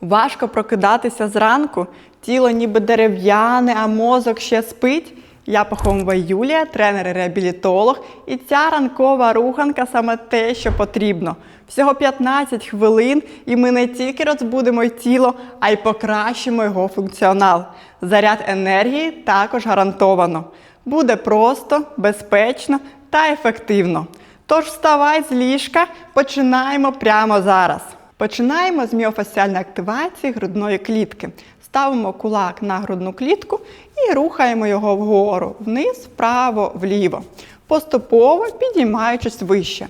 Важко прокидатися зранку, тіло ніби дерев'яне, а мозок ще спить. Я Пахомова Юлія, тренер-реабілітолог, і ця ранкова руханка саме те, що потрібно. Всього 15 хвилин, і ми не тільки розбудимо тіло, а й покращимо його функціонал. Заряд енергії також гарантовано. Буде просто, безпечно та ефективно. Тож вставай з ліжка, починаємо прямо зараз. Починаємо з міофасціальної активації грудної клітки. Ставимо кулак на грудну клітку і рухаємо його вгору, вниз, вправо, вліво, поступово підіймаючись вище.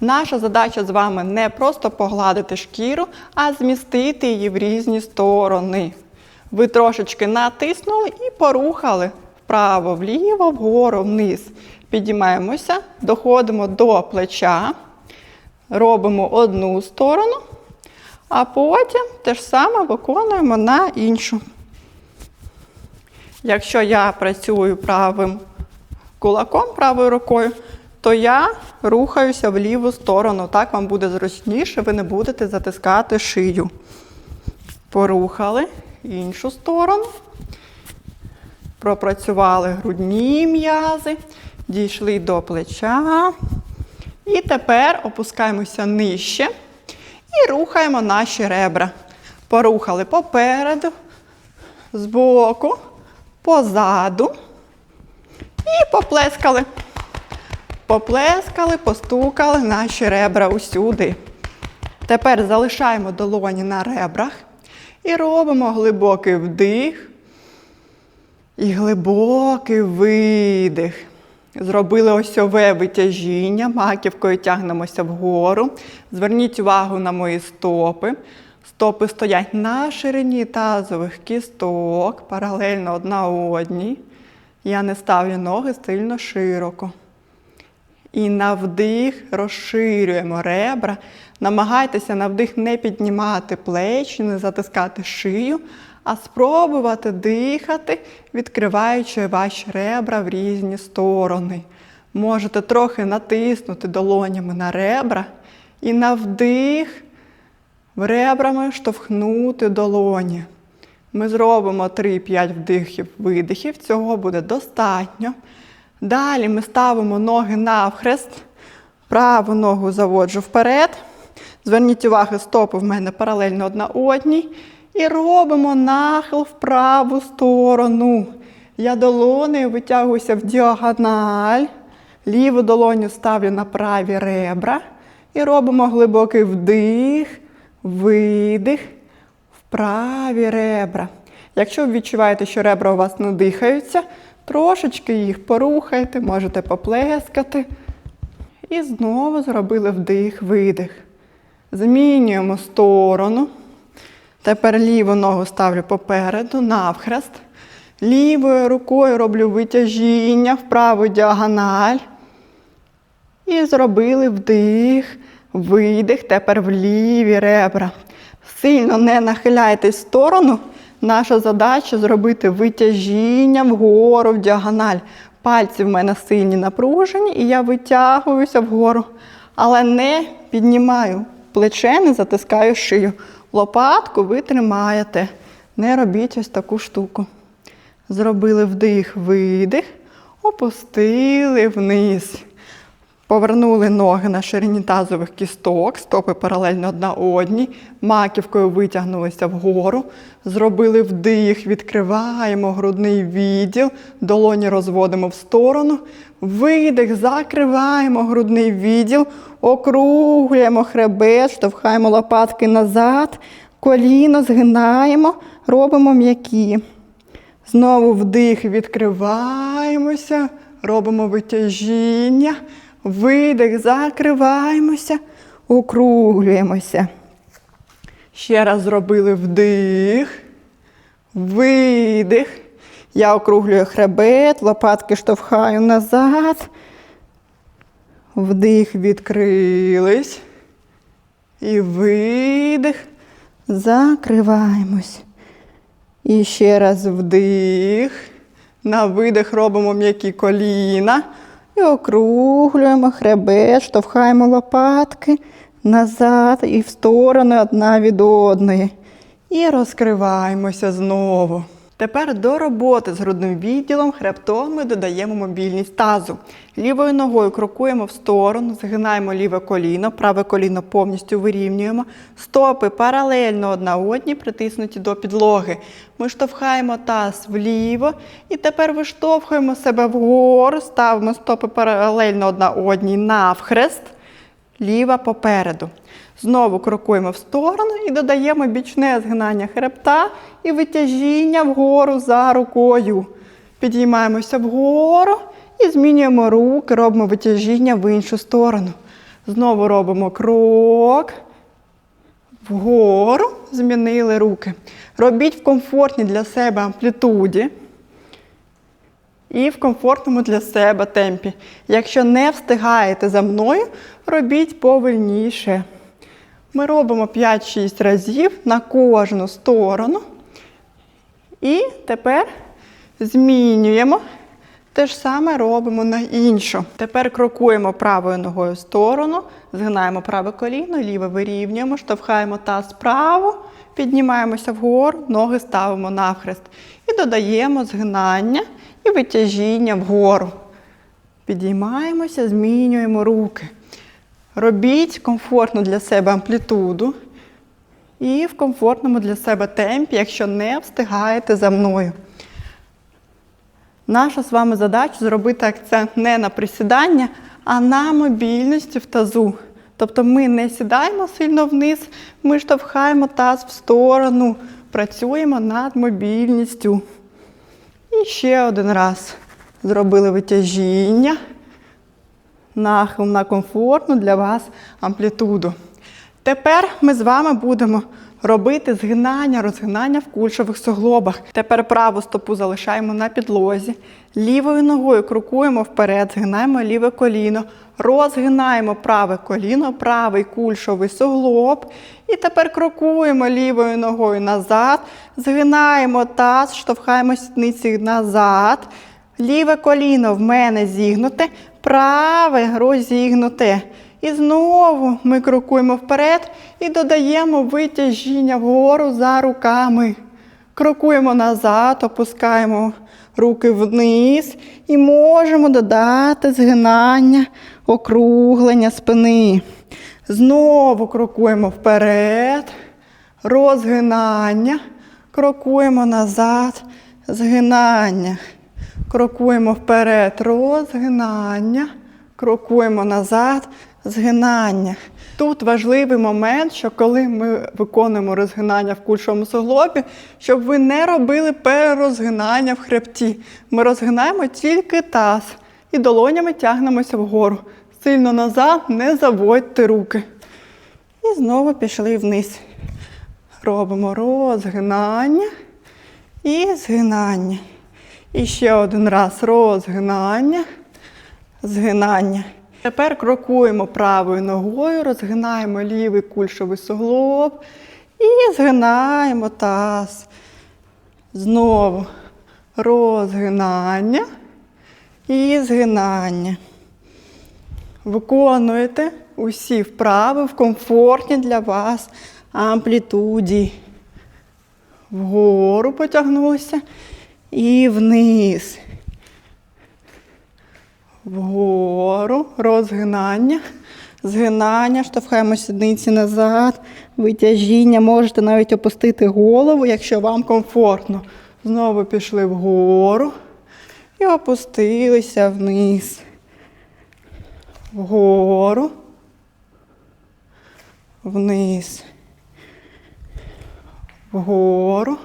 Наша задача з вами не просто погладити шкіру, а змістити її в різні сторони. Ви трошечки натиснули і порухали вправо, вліво, вгору, вниз. Підіймаємося, доходимо до плеча, робимо одну сторону, а потім те ж саме виконуємо на іншу. Якщо я працюю правим кулаком, правою рукою, то я рухаюся в ліву сторону. Так вам буде зручніше, ви не будете затискати шию. Порухали іншу сторону. Пропрацювали грудні м'язи, дійшли до плеча. І тепер опускаємося нижче і рухаємо наші ребра. Порухали попереду, збоку, позаду. І поплескали. Поплескали, постукали наші ребра усюди. Тепер залишаємо долоні на ребрах і робимо глибокий вдих і глибокий видих. Зробили осьове витяжіння, маківкою тягнемося вгору. Зверніть увагу на мої стопи. Стопи стоять на ширині тазових кісток, паралельно одна одній. Я не ставлю ноги сильно широко. І на вдих розширюємо ребра. Намагайтеся на вдих не піднімати плечі, не затискати шию, а спробувати дихати, відкриваючи ваші ребра в різні сторони. Можете трохи натиснути долонями на ребра і на вдих ребрами штовхнути долоні. Ми зробимо 3-5 вдихів, видихів, цього буде достатньо. Далі ми ставимо ноги навхрест, праву ногу заводжу вперед. Зверніть увагу, стопи в мене паралельно одна одній. І робимо нахил в праву сторону. Я долонею витягуюся в діагональ. Ліву долоню ставлю на праві ребра. І робимо глибокий вдих, видих в праві ребра. Якщо ви відчуваєте, що ребра у вас не дихаються, трошечки їх порухайте, можете поплескати. І знову зробили вдих, видих. Змінюємо сторону. Тепер ліву ногу ставлю попереду, навхрест. Лівою рукою роблю витяжіння в діагональ. І зробили вдих, видих. Тепер в ліві ребра. Сильно не нахиляйтесь в сторону. Наша задача зробити витяжіння вгору в діагональ. Пальці в мене сильні напружені, і я витягуюся вгору. Але не піднімаю плече, не затискаю шию. Лопатку ви тримаєте. Не робіть ось таку штуку. Зробили вдих, видих, опустили вниз. Повернули ноги на ширині тазових кісток, стопи паралельно одна одній, маківкою витягнулися вгору, зробили вдих, відкриваємо грудний відділ, долоні розводимо в сторону, видих, закриваємо грудний відділ, округлюємо хребет, штовхаємо лопатки назад, коліно згинаємо, робимо м'які. Знову вдих, відкриваємося, робимо витяжіння. Видих, закриваємося, округлюємося. Ще раз зробили вдих, видих. Я округлюю хребет, лопатки штовхаю назад. Вдих, відкрились. І видих. Закриваємось. І ще раз вдих. На видих робимо м'які коліна. І округлюємо хребет, штовхаємо лопатки назад і в сторони одна від одної. І розкриваємося знову. Тепер до роботи з грудним відділом хребтом ми додаємо мобільність тазу. Лівою ногою крокуємо в сторону, згинаємо ліве коліно, праве коліно повністю вирівнюємо. Стопи паралельно одна одній, притиснуті до підлоги. Ми штовхаємо таз вліво і тепер виштовхуємо себе вгору, ставимо стопи паралельно одна одній навхрест, ліва попереду. Знову крокуємо в сторону і додаємо бічне згинання хребта і витяжіння вгору за рукою. Підіймаємося вгору і змінюємо руки, робимо витяжіння в іншу сторону. Знову робимо крок вгору, змінили руки. Робіть в комфортній для себе амплітуді і в комфортному для себе темпі. Якщо не встигаєте за мною, робіть повільніше. Ми робимо 5-6 разів на кожну сторону. І тепер змінюємо. Те ж саме робимо на іншу. Тепер крокуємо правою ногою в сторону, згинаємо праве коліно, ліве вирівнюємо, штовхаємо таз вправо, піднімаємося вгору, ноги ставимо навхрест. І додаємо згинання і витяжіння вгору. Підіймаємося, змінюємо руки. Робіть комфортну для себе амплітуду і в комфортному для себе темпі, якщо не встигаєте за мною. Наша з вами задача зробити акцент не на присідання, а на мобільності в тазу. Тобто ми не сідаємо сильно вниз, ми штовхаємо таз в сторону, працюємо над мобільністю. І ще один раз зробили витяжіння нахил на комфортну для вас амплітуду. Тепер ми з вами будемо робити згинання, розгинання в кульшових суглобах. Тепер праву стопу залишаємо на підлозі. Лівою ногою крокуємо вперед, згинаємо ліве коліно, розгинаємо праве коліно, правий кульшовий суглоб. І тепер крокуємо лівою ногою назад, згинаємо таз, штовхаємо сідниці назад. Ліве коліно в мене зігнуте, праве розігнуте. І знову ми крокуємо вперед і додаємо витяжіння вгору за руками. Крокуємо назад, опускаємо руки вниз і можемо додати згинання, округлення спини. Знову крокуємо вперед, розгинання, крокуємо назад, згинання. Крокуємо вперед, розгинання, крокуємо назад, згинання. Тут важливий момент, що коли ми виконуємо розгинання в кульшовому суглобі, щоб ви не робили перерозгинання в хребті. Ми розгинаємо тільки таз і долонями тягнемося вгору. Сильно назад, не заводьте руки. І знову пішли вниз. Робимо розгинання і згинання. І ще один раз розгинання, згинання. Тепер крокуємо правою ногою, розгинаємо лівий кульшовий суглоб і згинаємо таз. Знову розгинання і згинання. Виконуєте усі вправи в комфортній для вас амплітуді. Вгору потягнулися і вниз. Вгору, розгинання, згинання, штовхаємо сідниці назад, витяжіння. Можете навіть опустити голову, якщо вам комфортно. Знову пішли вгору і опустилися вниз. Вгору, вниз. Вгору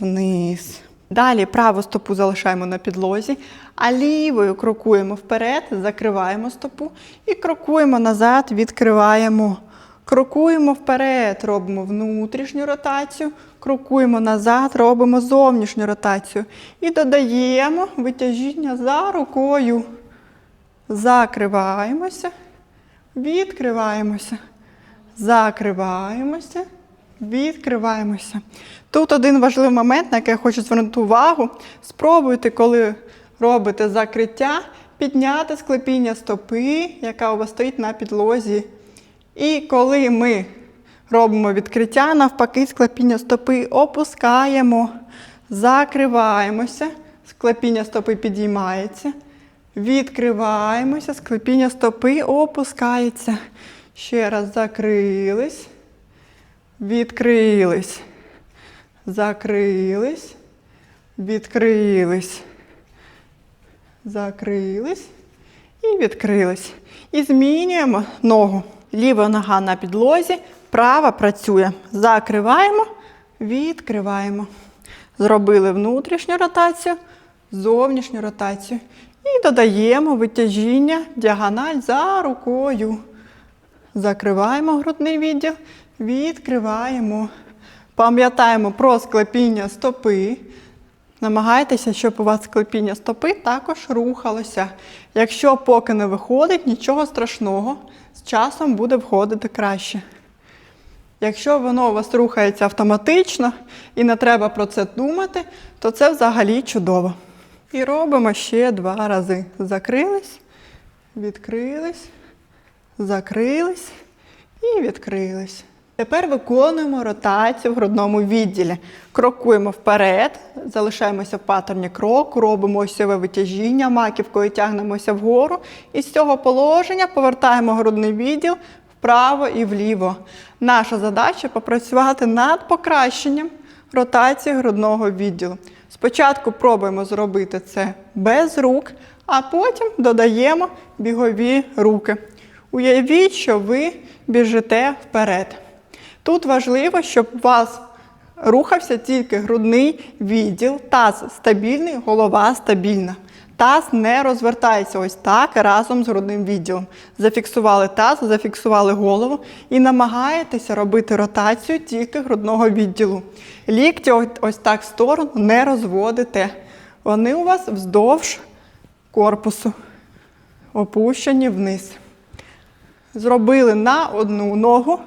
вниз. Далі праву стопу залишаємо на підлозі, а лівою крокуємо вперед, закриваємо стопу і крокуємо назад, відкриваємо. Крокуємо вперед, робимо внутрішню ротацію, крокуємо назад, робимо зовнішню ротацію. І додаємо витяжіння за рукою. Закриваємося, відкриваємося, закриваємося, відкриваємося. Тут один важливий момент, на який я хочу звернути увагу. Спробуйте, коли робите закриття, підняти склепіння стопи, яка у вас стоїть на підлозі. І коли ми Робимо відкриття, навпаки, склепіння стопи опускаємо, закриваємося, склепіння стопи підіймається, відкриваємося, склепіння стопи опускається. Ще раз закрились, відкрились, закрились, відкрились, закрились і відкрились. І змінюємо ногу. Ліва нога на підлозі, права працює. Закриваємо, відкриваємо. Зробили внутрішню ротацію, зовнішню ротацію. І додаємо витяжіння, діагональ за рукою. Закриваємо грудний відділ, відкриваємо. Пам'ятаємо про склепіння стопи. Намагайтеся, щоб у вас склепіння стопи також рухалося. Якщо поки не виходить, нічого страшного, з часом буде входити краще. Якщо воно у вас рухається автоматично і не треба про це думати, то це взагалі чудово. І робимо ще два рази. Закрились, відкрились, закрились і відкрились. Тепер виконуємо ротацію в грудному відділі. Крокуємо вперед, залишаємося в паттерні кроку, робимо осьове витяжіння, маківкою тягнемося вгору. І з цього положення повертаємо грудний відділ вправо і вліво. Наша задача попрацювати над покращенням ротації грудного відділу. Спочатку пробуємо зробити це без рук, а потім додаємо бігові руки. Уявіть, що ви біжите вперед. Тут важливо, щоб у вас рухався тільки грудний відділ, таз стабільний, голова стабільна. Таз не розвертається ось так разом з грудним відділом. Зафіксували таз, зафіксували голову і намагаєтеся робити ротацію тільки грудного відділу. Лікті ось- так в сторону не розводите. Вони у вас вздовж корпусу, опущені вниз. Зробили на одну ногу.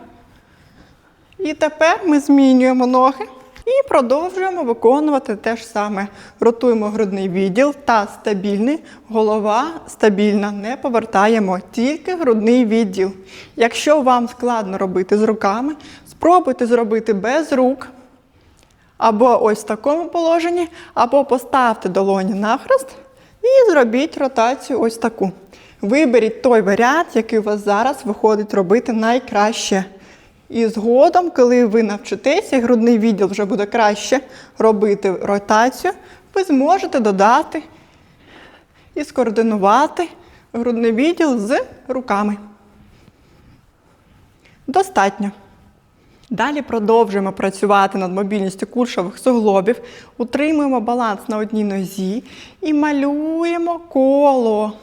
І тепер ми змінюємо ноги і продовжуємо виконувати те ж саме. Ротуємо грудний відділ, таз стабільний, голова стабільна. Не повертаємо тільки грудний відділ. Якщо вам складно робити з руками, спробуйте зробити без рук. Або ось в такому положенні, або поставте долоні навхрест і зробіть ротацію ось таку. Виберіть той варіант, який у вас зараз виходить робити найкраще. І згодом, коли ви навчитеся, і грудний відділ вже буде краще робити ротацію, ви зможете додати і скоординувати грудний відділ з руками. Достатньо. Далі продовжуємо працювати над мобільністю кульшових суглобів, утримуємо баланс на одній нозі і малюємо коло.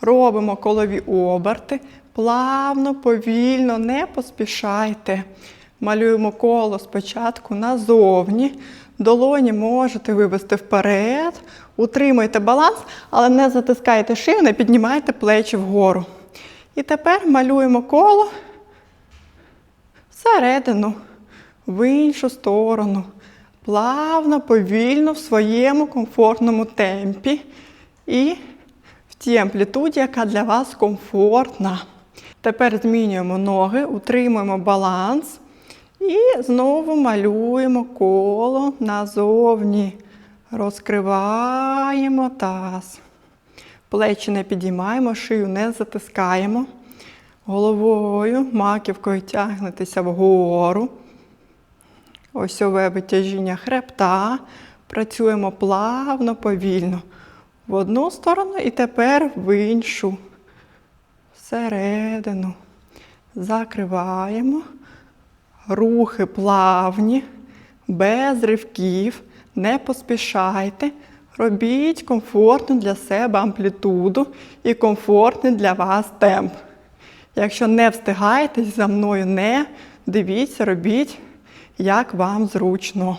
Робимо колові оберти. Плавно, повільно, не поспішайте. Малюємо коло спочатку назовні. Долоні можете вивести вперед. Утримуйте баланс, але не затискайте шию, не піднімайте плечі вгору. І тепер малюємо коло всередину, в іншу сторону. Плавно, повільно, в своєму комфортному темпі. І в тій амплітуді, яка для вас комфортна. Тепер змінюємо ноги, утримуємо баланс і знову малюємо коло назовні. Розкриваємо таз. Плечі не підіймаємо, шию не затискаємо. Головою, маківкою тягнетеся вгору. Осьове витяжіння хребта. Працюємо плавно, повільно. В одну сторону і тепер в іншу. Всередину. Закриваємо. Рухи плавні, без ривків. Не поспішайте. Робіть комфортну для себе амплітуду і комфортний для вас темп. Якщо не встигаєте за мною, не дивіться, робіть, як вам зручно.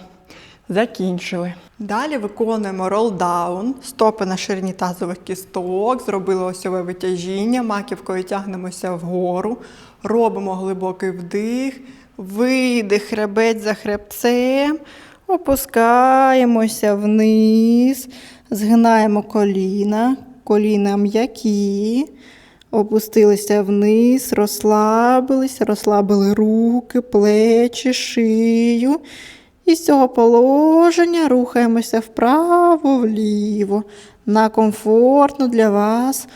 Закінчили. Далі виконуємо ролдаун, стопи на ширині тазових кісток, зробили осьове витяжіння, маківкою тягнемося вгору, робимо глибокий вдих, видих, хребець за хребцем, опускаємося вниз, згинаємо коліна, коліна м'які, Опустилися вниз, розслабилися, розслабили руки, плечі, шию. І з цього положення рухаємося вправо-вліво на комфортну для вас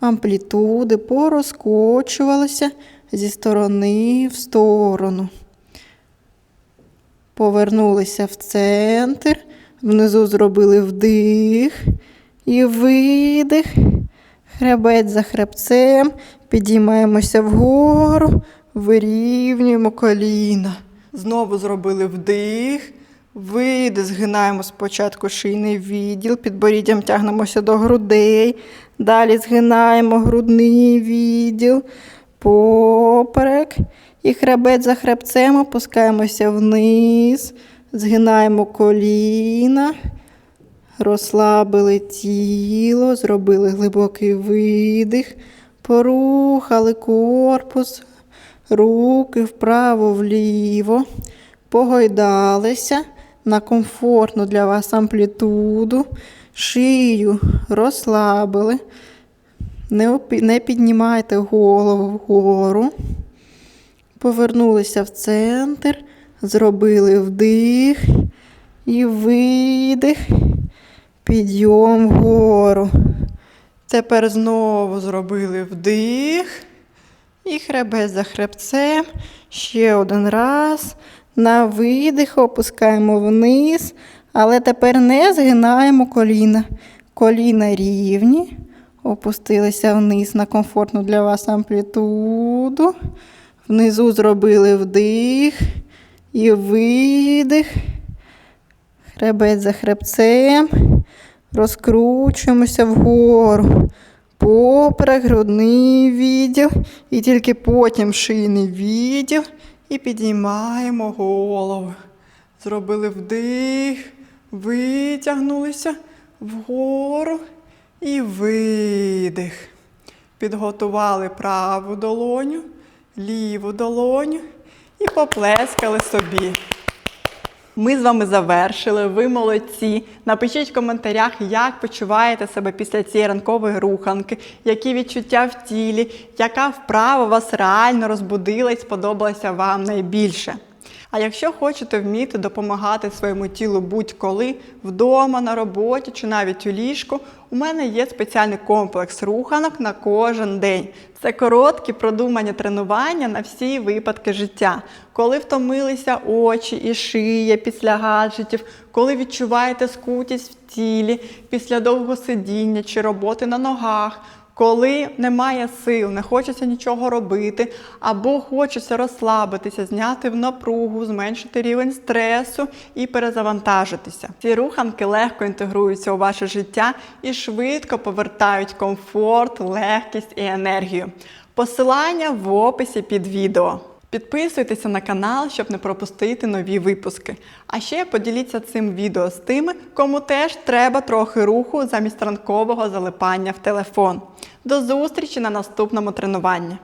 амплітуди, порозкочувалися зі сторони в сторону. Повернулися в центр, внизу зробили вдих і видих. Хребець за хребцем, підіймаємося вгору, вирівнюємо коліна. Знову зробили вдих, видих, згинаємо спочатку шийний відділ, підборіддям тягнемося до грудей, далі згинаємо грудний відділ, поперек. І хребець за хребцем опускаємося вниз, згинаємо коліна. Розслабили тіло, зробили глибокий видих, порухали корпус, руки вправо-вліво, погойдалися на комфортну для вас амплітуду, шию розслабили, не, піднімайте голову вгору. Повернулися в центр, зробили вдих і видих. Підйом вгору. Тепер знову зробили вдих. І хребець за хребцем. Ще один раз. На видих опускаємо вниз. Але тепер не згинаємо коліна. Коліна рівні. Опустилися вниз на комфортну для вас амплітуду. Внизу зробили вдих і видих. Хребець за хребцем. Розкручуємося вгору. Поперек, грудний відділ. І тільки потім шийний відділ. І підіймаємо голову. Зробили вдих, витягнулися вгору і видих. Підготували праву долоню, ліву долоню і поплескали собі. Ми з вами завершили. Ви молодці. Напишіть в коментарях, як почуваєте себе після цієї ранкової руханки, які відчуття в тілі, яка вправа вас реально розбудила і сподобалася вам найбільше. А якщо хочете вміти допомагати своєму тілу будь-коли, вдома, на роботі чи навіть у ліжку, у мене є спеціальний комплекс руханок на кожен день. Це короткі продумані тренування на всі випадки життя. Коли втомилися очі і шия після гаджетів, коли відчуваєте скутість в тілі після довгого сидіння чи роботи на ногах. Коли немає сил, не хочеться нічого робити, або хочеться розслабитися, зняти в напругу, зменшити рівень стресу і перезавантажитися. Ці руханки легко інтегруються у ваше життя і швидко повертають комфорт, легкість і енергію. Посилання в описі під відео. Підписуйтеся на канал, щоб не пропустити нові випуски. А ще поділіться цим відео з тими, кому теж треба трохи руху замість ранкового залипання в телефон. До зустрічі на наступному тренуванні!